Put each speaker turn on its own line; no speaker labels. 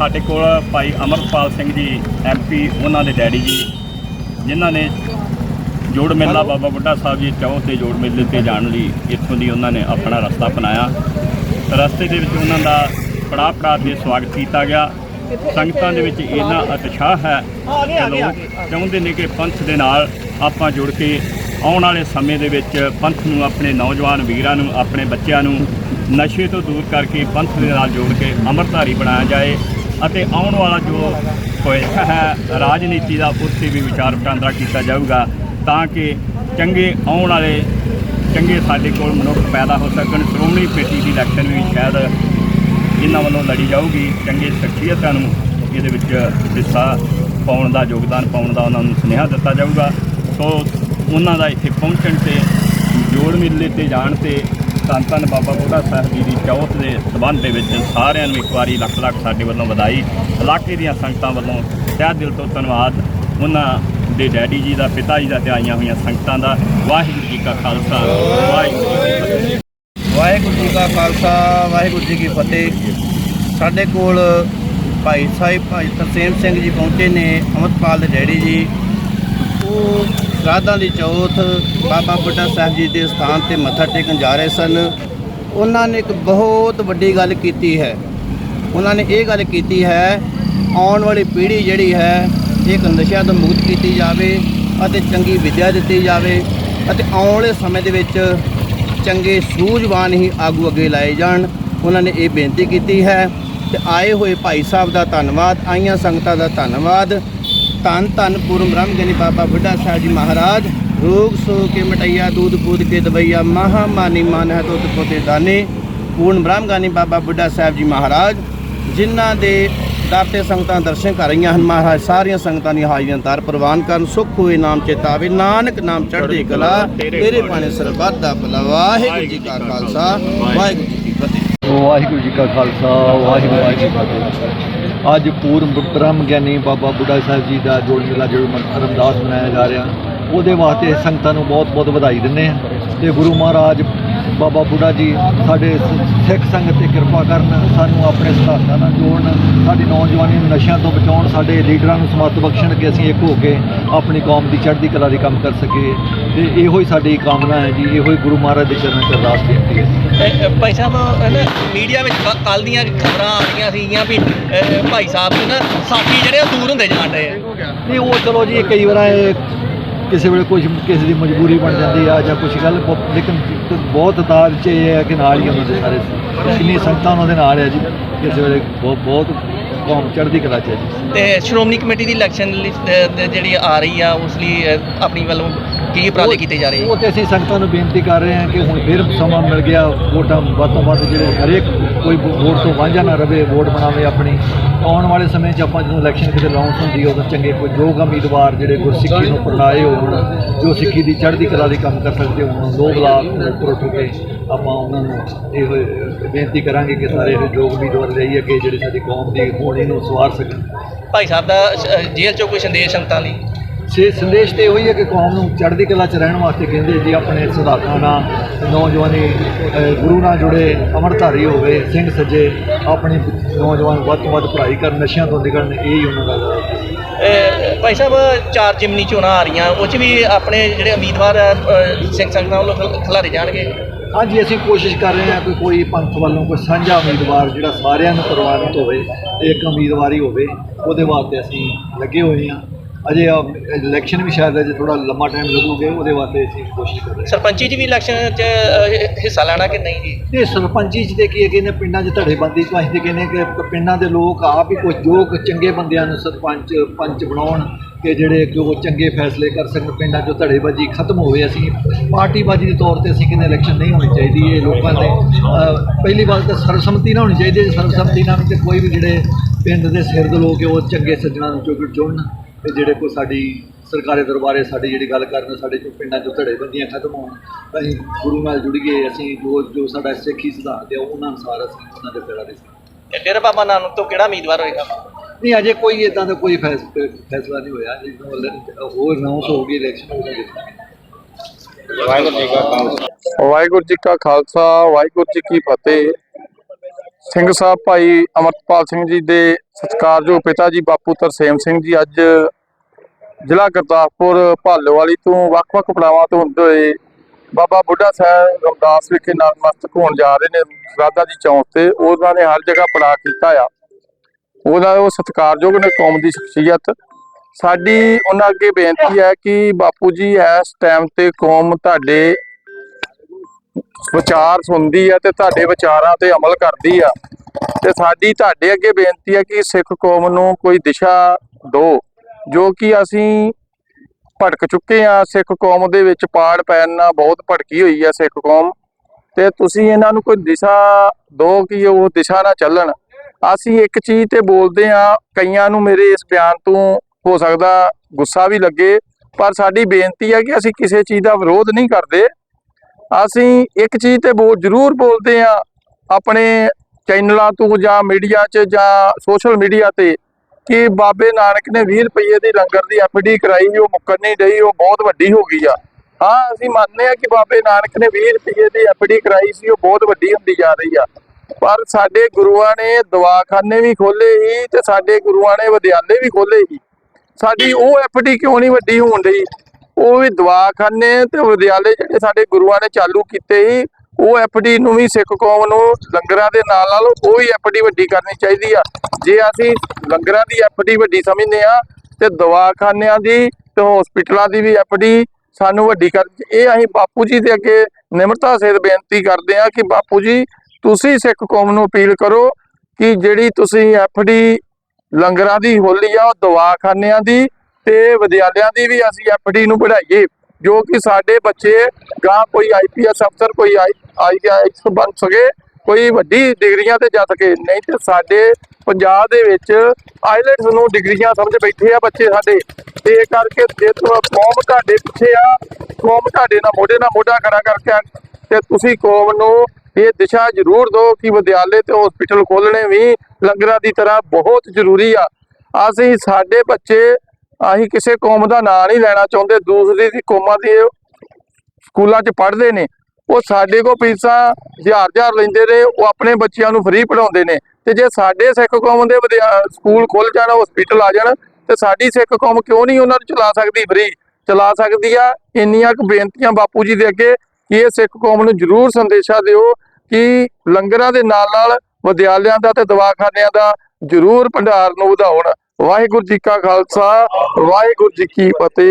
ਸਾਡੇ ਕੋਲ ਭਾਈ ਅਮਰਪਾਲ ਸਿੰਘ ਜੀ ਐਮਪੀ ਉਹਨਾਂ ਦੇ ਡੈਡੀ ਜੀ, ਜਿਨ੍ਹਾਂ ਨੇ ਜੋੜ ਮੇਲਾ ਬਾਬਾ ਬੁੱਢਾ ਸਾਹਿਬ ਜੀ ਚੌਥ ਤੇ ਜੋੜ ਮੇਲੇ ਤੇ ਜਾਣ ਲਈ ਇੱਥੋਂ ਦੀ ਉਹਨਾਂ ਨੇ ਆਪਣਾ ਰਸਤਾ ਅਪਣਾਇਆ। ਰਸਤੇ ਦੇ ਵਿੱਚ ਉਹਨਾਂ ਦਾ ਪੜਾਅ ਪੜਾਅ ਤੇ ਸਵਾਗਤ ਕੀਤਾ ਗਿਆ। ਸੰਗਤਾਂ ਦੇ ਵਿੱਚ ਇੰਨਾ ਉਤਸ਼ਾਹ ਹੈ ਲੋਕ ਚਾਹੁੰਦੇ ਨੇ ਕਿ ਪੰਥ ਦੇ ਨਾਲ ਆਪਾਂ ਜੁੜ ਕੇ ਆਉਣ ਵਾਲੇ ਸਮੇਂ ਦੇ ਵਿੱਚ ਪੰਥ ਨੂੰ, ਆਪਣੇ ਨੌਜਵਾਨ ਵੀਰਾਂ ਨੂੰ, ਆਪਣੇ ਬੱਚਿਆਂ ਨੂੰ ਨਸ਼ੇ ਤੋਂ ਦੂਰ ਕਰਕੇ ਪੰਥ ਦੇ ਨਾਲ ਜੋੜ ਕੇ ਅੰਮ੍ਰਿਤਧਾਰੀ ਬਣਾਇਆ ਜਾਏ। ਅਤੇ ਆਉਣ ਵਾਲਾ ਜੋ ਭਵਿੱਖ ਹੈ ਰਾਜਨੀਤੀ ਦਾ ਉਸ 'ਤੇ ਵੀ ਵਿਚਾਰ ਵਟਾਂਦਰਾ ਕੀਤਾ ਜਾਊਗਾ ਤਾਂ ਕਿ ਚੰਗੇ ਆਉਣ ਵਾਲੇ, ਚੰਗੇ ਸਾਡੇ ਕੋਲ ਮਨੁੱਖ ਪੈਦਾ ਹੋ ਸਕਣ, ਸ਼੍ਰੋਮਣੀ ਕਮੇਟੀ ਦੀ ਇਲੈਕਸ਼ਨ ਵੀ ਸ਼ਾਇਦ ਇਹਨਾਂ ਵੱਲੋਂ ਲੜੀ ਜਾਊਗੀ, ਚੰਗੇ ਸ਼ਖਸੀਅਤਾਂ ਨੂੰ ਇਹਦੇ ਵਿੱਚ ਹਿੱਸਾ ਪਾਉਣ ਦਾ, ਯੋਗਦਾਨ ਪਾਉਣ ਦਾ ਉਹਨਾਂ ਨੂੰ ਸੁਨੇਹਾ ਦਿੱਤਾ ਜਾਊਗਾ। ਸੋ ਉਹਨਾਂ ਦਾ ਇੱਥੇ ਪਹੁੰਚਣ ਤੇ, ਜੋੜ ਮੇਲੇ ਤੇ ਜਾਣ ਤੇ ਧੰਨ ਧੰਨ ਬਾਬਾ ਬੁੱਢਾ ਸਾਹਿਬ ਜੀ ਦੀ ਚੌਥ ਦੇ ਸਬੰਧ ਦੇ ਵਿੱਚ ਸਾਰਿਆਂ ਨੂੰ ਇੱਕ ਵਾਰੀ ਲੱਖ ਲੱਖ ਸਾਡੇ ਵੱਲੋਂ ਵਧਾਈ, ਇਲਾਕੇ ਦੀਆਂ ਸੰਗਤਾਂ ਵੱਲੋਂ ਤਹਿ ਦਿਲ ਤੋਂ ਧੰਨਵਾਦ। ਉਹਨਾਂ ਦੇ ਡੈਡੀ ਜੀ ਦਾ, ਪਿਤਾ ਜੀ ਦਾ ਤੇ ਆਈਆਂ ਹੋਈਆਂ ਸੰਗਤਾਂ ਦਾ ਵਾਹਿਗੁਰੂ ਜੀ ਕਾ ਖਾਲਸਾ, ਵਾਹਿਗੁਰੂ ਜੀ ਫਤਿਹ।
ਵਾਹਿਗੁਰੂ ਜੀ ਕਾ ਖਾਲਸਾ, ਵਾਹਿਗੁਰੂ ਜੀ ਕੀ ਫਤਿਹ। ਸਾਡੇ ਕੋਲ ਭਾਈ ਸਾਹਿਬ ਭਾਈ ਤਰਸੇਮ ਸਿੰਘ ਜੀ ਪਹੁੰਚੇ ਨੇ ਅਮਰਪਾਲ ਦੇ ਡੈਡੀ ਜੀ। ਉਹ ਰਾਧਾਂ ਦੀ ਚੌਥ ਬਾਬਾ ਬੁੱਢਾ ਸਾਹਿਬ ਜੀ ਦੇ ਸਥਾਨ ਤੇ ਮੱਥਾ ਟੇਕਣ ਜਾ ਰਹੇ ਸਨ। ਉਹਨਾਂ ਨੇ ਇੱਕ ਬਹੁਤ ਵੱਡੀ ਗੱਲ ਕੀਤੀ ਹੈ। ਉਹਨਾਂ ਨੇ ਇਹ ਗੱਲ ਕੀਤੀ ਹੈ, ਆਉਣ ਵਾਲੀ ਪੀੜ੍ਹੀ ਜਿਹੜੀ ਹੈ, ਇੱਕ ਨਸ਼ਿਆਂ ਤੋਂ ਮੁਕਤ ਕੀਤੀ ਜਾਵੇ ਅਤੇ ਚੰਗੀ ਵਿੱਦਿਆ ਦਿੱਤੀ ਜਾਵੇ ਅਤੇ ਆਉਣ ਵਾਲੇ ਸਮੇਂ ਦੇ ਵਿੱਚ ਚੰਗੇ ਸੂਝਵਾਨ ਹੀ ਆਗੂ ਅੱਗੇ ਲਾਏ ਜਾਣ। ਉਹਨਾਂ ਨੇ ਇਹ ਬੇਨਤੀ ਕੀਤੀ ਹੈ ਤੇ ਆਏ ਹੋਏ ਭਾਈ ਸਾਹਿਬ ਦਾ ਧੰਨਵਾਦ, ਆਈਆਂ ਸੰਗਤਾਂ ਦਾ ਧੰਨਵਾਦ। ਧੰਨ ਧੰਨ ਪੂਰਨ ਬ੍ਰਹਮ ਗਿਆਨੀ ਬਾਬਾ ਬੁੱਢਾ ਸਾਹਿਬ ਜੀ ਮਹਾਰਾਜ। ਰੋਗ ਸੋ ਕੇ ਮਟਈਆ ਦੂਧ ਬੂਦ ਕੇ ਦਵਈਆ ਮਹਾ ਮਾਨੀ ਮਾਨ ਹੈ ਦੁੱਧ ਪੋਤੇ ਦਾਨੇ। ਪੂਰਨ ਬ੍ਰਹਮ ਗਿਆਨੀ ਬਾਬਾ ਬੁੱਢਾ ਸਾਹਿਬ ਜੀ ਮਹਾਰਾਜ ਜਿਨ੍ਹਾਂ ਦੇ ਦਰ ਤੇ ਸੰਗਤਾਂ ਦਰਸ਼ਨ ਕਰ ਰਹੀਆਂ ਹਨ ਮਹਾਰਾਜ ਸਾਰੀਆਂ ਸੰਗਤਾਂ ਦੀ ਹਾਜ਼ਰੀਆਂ ਦਰ ਪ੍ਰਵਾਨ ਕਰਨ ਸੁਖ ਹੋਏ ਨਾਮ ਚੇਤਾਵੇ ਨਾਨਕ ਨਾਮ ਚੜ੍ਹਦੀ ਕਲਾ ਤੇਰੇ ਪਾਣੇ ਸਰਬੱਤ ਦਾ ਭਲਾ ਵਾਹਿਗੁਰੂ ਜੀ ਕਾ ਖਾਲਸਾ ਵਾਹਿਗੁਰੂ ਜੀ ਕੀ ਫਤਿਹ।
ਵਾਹਿਗੁਰੂ ਜੀ ਕਾ ਖਾਲਸਾ ਵਾਹਿਗੁਰੂ ਜੀ ਕੀ ਫਤਿਹ। ਅੱਜ ਪੂਰਨ ਬ੍ਰਹਮ ਗਿਆਨੀ ਬਾਬਾ ਬੁੱਢਾ ਸਾਹਿਬ ਜੀ ਦਾ ਜੋੜ ਮੇਲਾ ਜੋ ਰਮਦਾਸ ਮਨਾਇਆ ਜਾ ਰਿਹਾ, ਉਹਦੇ ਵਾਸਤੇ ਸੰਗਤਾਂ ਨੂੰ ਬਹੁਤ ਬਹੁਤ ਵਧਾਈ ਦਿੰਦੇ ਆ ਤੇ ਗੁਰੂ ਮਹਾਰਾਜ ਬਾਬਾ ਬੁੱਢਾ ਜੀ ਸਾਡੇ ਸਿੱਖ ਸੰਗਤ ਤੇ ਕਿਰਪਾ ਕਰਨ ਸਾਨੂੰ ਆਪਣੇ ਸਿਧਾਂਤਾਂ ਨਾਲ ਜੋੜਨ ਸਾਡੀ ਨੌਜਵਾਨੀ ਨੂੰ ਨਸ਼ਿਆਂ ਤੋਂ ਬਚਾਉਣ ਸਾਡੇ ਲੀਡਰਾਂ ਨੂੰ ਸਮੱਤ ਬਖਸ਼ਣ ਕਿ ਅਸੀਂ ਇੱਕ ਹੋ ਕੇ ਆਪਣੀ ਕੌਮ ਦੀ ਚੜ੍ਹਦੀ ਕਲਾ ਦੇ ਕੰਮ ਕਰ ਸਕੀਏ। ਤੇ ਇਹੋ ਹੀ ਸਾਡੀ ਕਾਮਨਾ ਹੈ ਜੀ ਇਹੋ ਹੀ ਗੁਰੂ ਮਹਾਰਾਜ ਦੇ ਚਰਨਾਂ 'ਚ ਅਰਦਾਸ ਬੇਨਤੀ ਹੈ।
ਭਾਈ ਸਾਹਿਬ ਨਾ ਮੀਡੀਆ ਵਿੱਚ ਕੱਲ ਦੀਆਂ ਖਬਰਾਂ ਆ ਰਹੀਆਂ ਸੀਗੀਆਂ ਵੀ ਭਾਈ ਸਾਹਿਬ ਨਾ ਸਾਥੀ ਜਿਹੜੇ ਉਹ ਦੂਰ ਹੁੰਦੇ ਜਾਣ ਡਏ ਆ।
ਨਹੀਂ ਉਹ ਚਲੋ ਜੀ ਕਈ ਵਾਰ ਕਿਸੇ ਵੇਲੇ ਕੁਝ ਕਿਸੇ ਦੀ ਮਜਬੂਰੀ ਬਣ ਜਾਂਦੀ ਆ ਜਾਂ ਕੁਝ ਗੱਲ ਲੇਕਿਨ ਬਹੁਤ ਤਾਰ ਚ ਇਹ ਹੈ ਕਿ ਨਾਲ ਹੀ ਉਹਨਾਂ ਦੇ ਸਾਰੇ ਕਿੰਨੀ ਸੰਗਤਾਂ ਉਹਨਾਂ ਦੇ ਨਾਲ ਹੈ ਜੀ ਕਿਸੇ ਵੇਲੇ ਬਹੁਤ ਬਹੁਤ ਕੌਮ ਚੜ੍ਹਦੀ ਕਲਾ ਚ ਹੈ ਜੀ।
ਤੇ ਸ਼੍ਰੋਮਣੀ ਕਮੇਟੀ ਦੀ ਇਲੈਕਸ਼ਨ ਜਿਹੜੀ ਆ ਰਹੀ ਆ ਉਸ ਲਈ ਅਹ ਆਪਣੀ ਵੱਲੋਂ ਕੀ ਉਪਰਾਲੇ ਕੀਤੇ ਜਾ ਰਹੇ
ਉਹ ਤੇ ਅਸੀਂ ਸੰਗਤਾਂ ਨੂੰ ਬੇਨਤੀ ਕਰ ਰਹੇ ਹਾਂ ਕਿ ਹੁਣ ਫਿਰ ਸਮਾਂ ਮਿਲ ਗਿਆ ਵੋਟਾਂ ਵੱਧ ਤੋਂ ਵੱਧ ਜਿਹੜੇ ਹਰੇਕ ਕੋਈ ਵੋਟ ਤੋਂ ਵਾਂਝਾ ਨਾ ਰਵੇ ਵੋਟ ਬਣਾਵੇ ਆਪਣੀ। ਆਉਣ ਵਾਲੇ ਸਮੇਂ 'ਚ ਆਪਾਂ ਜਦੋਂ ਇਲੈਕਸ਼ਨ ਕਿਤੇ ਲਾਉਂਸ ਹੁੰਦੀ ਹੈ ਉਦੋਂ ਚੰਗੇ ਕੋਈ ਯੋਗ ਉਮੀਦਵਾਰ ਜਿਹੜੇ ਗੁਰਸਿੱਖੀ ਨੂੰ ਪਰਨਾਏ ਹੋਣ ਜੋ ਸਿੱਖੀ ਦੀ ਚੜ੍ਹਦੀ ਕਲਾ ਦੇ ਕੰਮ ਕਰ ਸਕਦੇ ਹੋਣ ਲੋਕ ਲਾਭ ਉੱਪਰ ਉੱਠ ਕੇ ਆਪਾਂ ਉਹਨਾਂ ਨੂੰ ਇਹ ਬੇਨਤੀ ਕਰਾਂਗੇ ਕਿ ਸਾਰੇ ਇਹ ਯੋਗ ਉਮੀਦਵਾਰ ਲਈ ਅੱਗੇ ਜਿਹੜੇ ਸਾਡੀ ਕੌਮ ਦੀ ਹੋਣੀ ਨੂੰ ਸਵਾਰ ਸਕਣ।
ਭਾਈ ਸਾਹਿਬ ਦਾ ਜੇਲ੍ਹ ਚੋਂ ਕੋਈ ਸੰਦੇਸ਼ ਸੰਗਤਾਂ ਲਈ?
ਸੇ ਸੰਦੇਸ਼ ਤੇ ਉਹੀ ਹੈ ਕਿ ਕੌਮ ਨੂੰ ਚੜ੍ਹਦੀ ਕਲਾ ਚ ਰਹਿਣ ਵਾਸਤੇ ਕਹਿੰਦੇ ਜੀ ਆਪਣੇ ਸਿਧਾਂਤਾਂ ਨਾਲ ਨੌਜਵਾਨੀ ਗੁਰੂ ਨਾਲ ਜੁੜੇ ਅਮਰਧਾਰੀ ਹੋਵੇ ਸਿੰਘ ਸੱਜੇ ਆਪਣੀ ਨੌਜਵਾਨ ਵੱਧ ਤੋਂ ਵੱਧ ਪੜ੍ਹਾਈ ਕਰਨ ਨਸ਼ਿਆਂ ਤੋਂ ਨਿਕਲਣ ਇਹ ਹੀ ਉਹਨਾਂ ਦਾ
ਭਾਈ ਸਾਹਿਬ ਚਾਰ ਜਿਮਨੀ ਚੋਣਾਂ ਆ ਰਹੀਆਂ ਉਹ 'ਚ ਵੀ ਆਪਣੇ ਜਿਹੜੇ ਉਮੀਦਵਾਰ ਸਿੰਘ ਸੰਗਤਾਂ ਵੱਲੋਂ ਖਿਲ- ਖਿਲਾਰੇ ਜਾਣਗੇ?
ਹਾਂਜੀ ਅਸੀਂ ਕੋਸ਼ਿਸ਼ ਕਰ ਰਹੇ ਹਾਂ ਕਿ ਕੋਈ ਪੰਥ ਵੱਲੋਂ ਕੋਈ ਸਾਂਝਾ ਉਮੀਦਵਾਰ ਜਿਹੜਾ ਸਾਰਿਆਂ ਨੂੰ ਪ੍ਰਵਾਨਿਤ ਹੋਵੇ ਇੱਕ ਉਮੀਦਵਾਰੀ ਹੋਵੇ ਉਹਦੇ ਵਾਸਤੇ ਅਸੀਂ ਲੱਗੇ ਹੋਏ ਹਾਂ। ਅਜੇ ਇਲੈਕਸ਼ਨ ਵੀ ਸ਼ਾਇਦ ਅਜੇ ਥੋੜਾ ਲੰਮਾ ਟਾਈਮ ਲੱਗੂਗਾ ਉਹਦੇ ਵਾਸਤੇ ਅਸੀਂ ਕੋਸ਼ਿਸ਼ ਕਰ ਰਹੇ ਹਾਂ।
ਸਰਪੰਚੀ 'ਚ ਵੀ ਇਲੈਕਸ਼ਨ 'ਚ ਹਿੱਸਾ ਲੈਣਾ ਕਿ ਨਹੀਂ ਜੀ?
ਤੇ ਸਰਪੰਚੀ ਚ ਤੇ ਕੀ ਹੈ ਕਹਿੰਦੇ ਪਿੰਡਾਂ 'ਚ ਧੜੇਬੰਦੀ ਤੋਂ ਅਸੀਂ ਤੇ ਕਹਿੰਦੇ ਕਿ ਪਿੰਡਾਂ ਦੇ ਲੋਕ ਆਪ ਹੀ ਕੁਝ ਜੋ ਚੰਗੇ ਬੰਦਿਆਂ ਨੂੰ ਸਰਪੰਚ ਪੰਚ ਬਣਾਉਣ ਕਿ ਜਿਹੜੇ ਜੋ ਚੰਗੇ ਫੈਸਲੇ ਕਰ ਸਕਣ ਪਿੰਡਾਂ 'ਚੋਂ ਧੜੇਬਾਜ਼ੀ ਖਤਮ ਹੋਵੇ, ਅਸੀਂ ਪਾਰਟੀਬਾਜ਼ੀ ਦੇ ਤੌਰ ਤੇ ਅਸੀਂ ਕਹਿੰਦੇ ਇਲੈਕਸ਼ਨ ਨਹੀਂ ਹੋਣੀ ਚਾਹੀਦੀ, ਇਹ ਲੋਕਾਂ ਦੇ ਪਹਿਲੀ ਗੱਲ ਤਾਂ ਸਰਬਸੰਮਤੀ ਨਾਲ ਹੋਣੀ ਚਾਹੀਦੀ ਹੈ ਸਰਬਸੰਮਤੀ ਨਾਲ ਤੇ ਕੋਈ ਵੀ ਜਿਹੜੇ ਪਿੰਡ ਦੇ ਸਿਰ ਦੇ ਲੋਕ ਹੈ ਉਹ ਚੰਗੇ ਸੱਜਣਾਂ ਨੂੰ ਚੁਣ ਚੁਣਨ ਤੇ ਜਿਹੜੇ ਕੋਈ ਸਾਡੀ ਸਰਕਾਰੀ ਦਰਬਾਰੇ ਸਾਡੀ ਜਿਹੜੀ ਗੱਲ ਕਰਨ, ਸਾਡੇ 'ਚੋਂ ਪਿੰਡਾਂ 'ਚੋਂ ਧੜੇਬੰਦੀਆਂ ਖਤਮ ਹੋਣ ਅਸੀਂ ਗੁਰੂ ਨਾਲ ਜੁੜੀਏ ਅਸੀਂ ਜੋ ਜੋ ਸਾਡਾ ਸਿੱਖੀ ਸਿਧਾਂਤ ਹੈ, ਉਹਨਾਂ ਅਨੁਸਾਰ ਅਸੀਂ ਉਹਨਾਂ ਦੇ ਪੈਰਾਂ ਦੇ ਸੀ
ਤੇ ਡੇਰਾ ਬਾਬਾ ਨਾਨਕ ਤੋਂ ਕਿਹੜਾ ਉਮੀਦਵਾਰ ਹੋਏਗਾ?
ਨਹੀਂ ਅਜੇ ਕੋਈ ਇਦਾਂ ਦਾ ਕੋਈ ਫੈਸ- ਫੈਸਲਾ ਨਹੀਂ ਹੋਇਆ। ਜਦੋਂ ਹੋਰ ਅਨਾਉਂਸ ਹੋ ਗਈ ਇਲੈਕਸ਼ਨ ਉਹਦਾ ਦੇਖਾਂਗੇ
ਵਾਹਿਗੁਰੂ ਜੀ ਕਾ ਖਾਲਸਾ। ਵਾਹਿਗੁਰੂ ਜੀ ਕੀ ਫਤਿਹ। ਸਿੰਘ ਸਾਹਿਬ ਭਾਈ ਅਮਰਪਾਲ ਸਿੰਘ ਜੀ ਦੇ ਸਤਿਕਾਰਯੋਗ ਪਿਤਾ ਜੀ ਬਾਪੂ ਤਰਸੇਮ ਸਿੰਘ ਜੀ ਅੱਜ ਜ਼ਿਲ੍ਹਾ ਗੁਰਦਾਸਪੁਰ ਭਾਲੋਵਾਲੀ ਤੋਂ ਵੱਖ-ਵੱਖ ਪੜਾਵਾਂ ਤੋਂ ਹੁੰਦੇ ਹੋਏ ਬਾਬਾ ਬੁੱਢਾ ਸਾਹਿਬ ਰਮਦਾਸ ਵਿਖੇ ਨਤਮਸਤਕ ਹੋਣ ਜਾ ਰਹੇ ਨੇ ਰਾਧਾ ਦੀ ਚੌਂਕ ਤੇ। ਉਹਨਾਂ ਨੇ ਹਰ ਜਗ੍ਹਾ ਪੜਾ ਕੀਤਾ ਆ। ਉਹਦਾ ਉਹ ਸਤਿਕਾਰਯੋਗ ਨੇ ਕੌਮ ਦੀ ਸ਼ਖਸੀਅਤ। ਸਾਡੀ ਉਹਨਾਂ ਅੱਗੇ ਬੇਨਤੀ ਹੈ ਕਿ ਬਾਪੂ ਜੀ, ਇਸ ਟਾਈਮ ਤੇ ਕੌਮ ਤੁਹਾਡੇ ਵਿਚਾਰ ਸੁਣਦੀ ਹੈ ਤੇ ਤੁਹਾਡੇ ਵਿਚਾਰਾਂ ਤੇ ਅਮਲ ਕਰਦੀ ਆ। ਤੇ ਸਾਡੀ ਤੁਹਾਡੇ ਅੱਗੇ ਬੇਨਤੀ ਹੈ ਕਿ ਸਿੱਖ ਕੌਮ ਨੂੰ ਕੋਈ ਦਿਸ਼ਾ ਦਿਓ, ਜੋ ਕਿ ਅਸੀਂ ਭਟਕ ਚੁੱਕੇ ਆ। ਸਿੱਖ ਕੌਮ ਦੇ ਵਿੱਚ ਪਾੜ ਪੈਣ ਨਾਲ ਬਹੁਤ ਭਟਕੀ ਹੋਈ ਆ ਸਿੱਖ ਕੌਮ। ਤੇ ਤੁਸੀਂ ਇਹਨਾਂ ਨੂੰ ਕੋਈ ਦਿਸ਼ਾ ਦਿਓ ਕਿ ਉਹ ਦਿਸ਼ਾ ਨਾਲ ਚੱਲਣ। ਅਸੀਂ ਇੱਕ ਚੀਜ਼ ਤੇ ਬੋਲਦੇ ਆ ਕਈਆਂ ਨੂੰ ਮੇਰੇ ਇਸ ਬਿਆਨ ਤੋਂ ਹੋ ਸਕਦਾ ਗੁੱਸਾ ਵੀ ਲੱਗੇ, ਪਰ ਸਾਡੀ ਬੇਨਤੀ ਹੈ ਕਿ ਅਸੀਂ ਕਿਸੇ ਚੀਜ਼ ਦਾ ਵਿਰੋਧ ਨਹੀਂ ਕਰਦੇ। ਅਸੀਂ ਇੱਕ ਚੀਜ਼ ਤੇ ਬੋਲ ਜ਼ਰੂਰ ਬੋਲਦੇ ਆ ਆਪਣੇ ਚੈਨਲਾਂ ਤੋਂ ਜਾਂ ਮੀਡੀਆ 'ਚ ਜਾਂ ਸੋਸ਼ਲ ਮੀਡੀਆ ਤੇ, ਕਿ ਬਾਬੇ ਨਾਨਕ ਨੇ 20 ਰੁਪਏ ਦੀ ਲੰਗਰ ਦੀ ਐਫਡੀ ਕਰਾਈ, ਉਹ ਮੁੱਕਰ ਨਹੀਂ ਰਹੀ ਉਹ ਬਹੁਤ ਵੱਡੀ ਹੋ ਗਈ ਆ। ਹਾਂ, ਅਸੀਂ ਮੰਨਦੇ ਆ ਕਿ ਬਾਬੇ ਨਾਨਕ ਨੇ 20 ਰੁਪਏ ਦੀ ਐਫਡੀ ਕਰਾਈ ਸੀ, ਉਹ ਬਹੁਤ ਵੱਡੀ ਹੁੰਦੀ ਜਾ ਰਹੀ ਆ। ਪਰ ਸਾਡੇ ਗੁਰੂਆਂ ਨੇ ਦਵਾਖਾਨੇ ਵੀ ਖੋਲੇ ਸੀ ਤੇ ਸਾਡੇ ਗੁਰੂਆਂ ਨੇ ਵਿਦਿਆਲੇ ਵੀ ਖੋਲੇ ਸੀ। ਸਾਡੀ ਉਹ ਐਫਡੀ ਕਿਉਂ ਨਹੀਂ ਵੱਡੀ ਹੋਣ ਰਹੀ ਉਹ ਵੀ ਦਵਾਖਾਨੇ ਤੇ ਵਿਦਿਆਲੇ ਜਿਹੜੇ ਸਾਡੇ ਗੁਰੂਆਂ ਨੇ ਚਾਲੂ ਕੀਤੇ ਸੀ, ਉਹ ਐਫਡੀ ਨੂੰ ਵੀ ਸਿੱਖ ਕੌਮ ਨੂੰ ਲੰਗਰਾਂ ਦੇ ਨਾਲ ਨਾਲ ਉਹ ਵੀ ਐਫਡੀ ਵੱਡੀ ਕਰਨੀ ਚਾਹੀਦੀ ਆ। ਜੇ ਅਸੀਂ ਲੰਗਰਾਂ ਦੀ ਐਫਡੀ ਵੱਡੀ ਸਮਝਦੇ ਆ ਤੇ ਦਵਾਖਾਨਿਆਂ ਦੀ ਤੇ ਹਸਪੀਟਲਾਂ ਦੀ ਵੀ ਐਫਡੀ ਸਾਨੂੰ ਵੱਡੀ ਕਰ, ਇਹ ਅਸੀਂ ਬਾਪੂ ਜੀ ਦੇ ਅੱਗੇ ਨਿਮਰਤਾ ਸਿਰ ਬੇਨਤੀ ਕਰਦੇ ਆ ਕਿ ਬਾਪੂ ਜੀ ਤੁਸੀਂ ਸਿੱਖ ਕੌਮ ਨੂੰ ਅਪੀਲ ਕਰੋ ਕਿ ਜਿਹੜੀ ਤੁਸੀਂ ਐਫਡੀ ਲੰਗਰਾਂ ਦੀ ਹੋਲੀ ਆ ਉਹ ਦਵਾਖਾਨਿਆਂ ਦੀ ਤੇ ਵਿਦਿਆਲਿਆਂ ਦੀ ਵੀ ਅਸੀਂ ਐਫਡੀ ਨੂੰ ਵਧਾਈਏ ਜੋ ਕਿ ਸਾਡੇ ਬੱਚੇ ਗਾਂ ਕੋਈ ਆਈਪੀਐਸ ਅਫਸਰ ਕੋਈ ਆਈਆਈਐਸ ਬਣ ਸਕੇ ਕੋਈ ਵੱਡੀ ਡਿਗਰੀਆਂ ਤੇ ਜਾ ਸਕੇ। ਨਹੀਂ ਤੇ ਸਾਡੇ ਪੰਜਾਬ ਦੇ ਵਿੱਚ ਆਈਲੈਟਸ ਨੂੰ ਡਿਗਰੀਆਂ ਸਮਝ ਬੈਠੇ ਆ ਬੱਚੇ ਸਾਡੇ। ਤੇ ਇਹ ਕਰਕੇ ਜੇ ਕੌਮ ਤੁਹਾਡੇ ਪਿੱਛੇ ਆ ਕੌਮ ਤੁਹਾਡੇ ਨਾਲ ਮੋਢੇ ਨਾਲ ਮੋਢਾ ਖੜਾ ਕਰਕੇ ਆ, ਤੇ ਤੁਸੀਂ ਕੌਮ ਨੂੰ ਇਹ ਦਿਸ਼ਾ ਜ਼ਰੂਰ ਦਿਓ ਕਿ ਵਿਦਿਆਲੇ ਤੇ ਹਸਪੀਟਲ ਖੋਲਣੇ ਵੀ ਲੰਗਰਾਂ ਦੀ ਤਰ੍ਹਾਂ ਬਹੁਤ ਜ਼ਰੂਰੀ ਆ। ਅਸੀਂ ਸਾਡੇ ਬੱਚੇ, ਅਸੀਂ ਕਿਸੇ ਕੌਮ ਦਾ ਨਾਂ ਨਹੀਂ ਲੈਣਾ ਚਾਹੁੰਦੇ, ਦੂਸਰੀ ਦੀ ਕੌਮਾਂ ਦੀ ਸਕੂਲਾਂ 'ਚ ਪੜ੍ਹਦੇ ਨੇ। ਉਹ ਸਾਡੇ ਕੋਲ ਫੀਸਾਂ ਹਜ਼ਾਰ ਹਜ਼ਾਰ ਲੈਂਦੇ ਨੇ, ਉਹ ਆਪਣੇ ਬੱਚਿਆਂ ਨੂੰ ਫ੍ਰੀ ਪੜਾਉਂਦੇ ਨੇ। ਤੇ ਜੇ ਸਾਡੇ ਸਿੱਖ ਕੌਮ ਦੇ ਵਿਦਿਆ- ਸਕੂਲ ਖੁੱਲ ਜਾਣ ਹਸਪੀਟਲ ਆ ਜਾਣ, ਤੇ ਸਾਡੀ ਸਿੱਖ ਕੌਮ ਕਿਉਂ ਨਹੀਂ ਉਹਨਾਂ ਨੂੰ ਚਲਾ ਸਕਦੀ ਫ੍ਰੀ? ਚਲਾ ਸਕਦੀ ਆ ਇੰਨੀਆਂ ਕੁ ਬੇਨਤੀਆਂ ਬਾਪੂ ਜੀ ਦੇ ਅੱਗੇ ਕਿ ਇਹ ਸਿੱਖ ਕੌਮ ਨੂੰ ਜ਼ਰੂਰ ਸੰਦੇਸ਼ਾ ਦਿਓ ਕਿ ਲੰਗਰਾਂ ਦੇ ਨਾਲ ਨਾਲ ਵਿਦਿਆਲਿਆਂ ਦਾ ਤੇ ਦਵਾਖਾਨਿਆਂ ਦਾ ਜ਼ਰੂਰ ਭੰਡਾਰ ਨੂੰ ਵਧਾਉਣ। ਵਾਹਿਗੁਰੂ ਜੀ ਕਾ ਖਾਲਸਾ, ਵਾਹਿਗੁਰੂ ਜੀ ਕੀ ਫਤਿਹ।